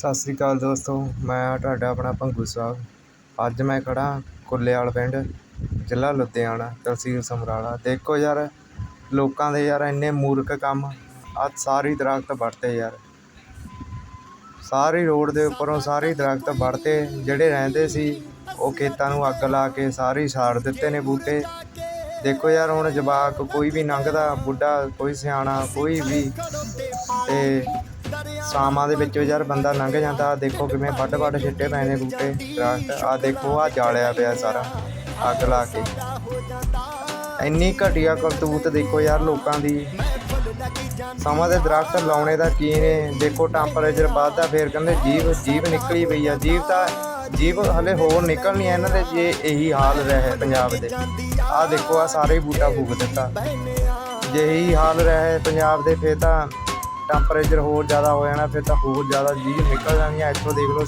ਸਤਿ ਸ੍ਰੀ ਅਕਾਲ ਦੋਸਤੋ, ਮੈਂ ਤੁਹਾਡਾ ਆਪਣਾ ਭੰਗੂ ਸਾਹਿਬ। ਅੱਜ ਮੈਂ ਖੜਾ ਕੁੱਲੇਵਾਲ ਪਿੰਡ, ਜ਼ਿਲ੍ਹਾ ਲੁਧਿਆਣਾ, ਤਹਿਸੀਲ ਸਮਰਾਲਾ। ਦੇਖੋ ਯਾਰ, ਲੋਕਾਂ ਦੇ ਯਾਰ ਇੰਨੇ ਮੂਰਖ ਕੰਮ, ਅੱਜ ਸਾਰੀ ਦਰਖਤ ਵੱਢਤੇ ਯਾਰ। ਸਾਰੀ ਰੋਡ ਦੇ ਉੱਪਰੋਂ ਸਾਰੇ ਦਰਖਤ ਵੱਢਤੇ, ਜਿਹੜੇ ਰਹਿੰਦੇ ਸੀ, ਉਹ ਖੇਤਾਂ ਨੂੰ ਅੱਗ ਲਾ ਕੇ ਸਾਰੇ ਸਾੜ ਦਿੱਤੇ ਨੇ ਬੂਟੇ। ਦੇਖੋ ਯਾਰ, ਹੁਣ ਜਵਾਕ ਕੋਈ ਵੀ ਲੰਘਦਾ, ਬੁੱਢਾ ਕੋਈ ਸਿਆਣਾ, ਕੋਈ ਵੀ, ਤੇ ਸ਼ਾਮਾਂ ਦੇ ਵਿੱਚ ਯਾਰ ਬੰਦਾ ਲੰਘ ਜਾਂਦਾ। ਆਹ ਦੇਖੋ ਕਿਵੇਂ ਵੱਡ ਵੱਡ ਛਿੱਟੇ ਪਏ ਨੇ ਬੂਟੇ। ਦਰਖਤ ਆ ਦੇਖੋ ਆ ਜਾਲਿਆ ਪਿਆ ਸਾਰਾ ਅੱਗ ਲਾ ਕੇ। ਇੰਨੀ ਘਟੀਆ ਕਰਤੂਤ ਦੇਖੋ ਯਾਰ ਲੋਕਾਂ ਦੀ। ਸਮਾਂ ਦੇ ਦਰਖਤ ਲਾਉਣੇ ਦਾ ਕੀ ਨੇ? ਦੇਖੋ ਟੈਂਪਰੇਚਰ ਵੱਧਦਾ, ਫੇਰ ਕਹਿੰਦੇ ਜੀਵ ਜੀਵ ਨਿਕਲੀ ਪਈ ਆ। ਜੀਵ ਤਾਂ, ਜੀਵ ਹਲੇ ਹੋਰ ਨਿਕਲਣੀ ਆ ਇਹਨਾਂ ਦੇ, ਜੇ ਇਹੀ ਹਾਲ ਰਹੇ ਪੰਜਾਬ ਦੇ। ਆ ਦੇਖੋ ਆ ਸਾਰੇ ਹੀ ਬੂਟਾ ਫੂਕ ਦਿੱਤਾ। ਜੇ ਇਹੀ ਹਾਲ ਰਹੇ ਪੰਜਾਬ ਦੇ, ਫੇਰ ਤਾਂ ਟੈਂਪਰੇਚਰ ਹੋਰ ਜ਼ਿਆਦਾ ਹੋ ਜਾਣਾ, ਫਿਰ ਤਾਂ ਹੋਰ ਜ਼ਿਆਦਾ ਜੀਵ ਨਿਕਲ ਜਾਣੀਆਂ ਇੱਥੋਂ ਦੇਖ ਲਓ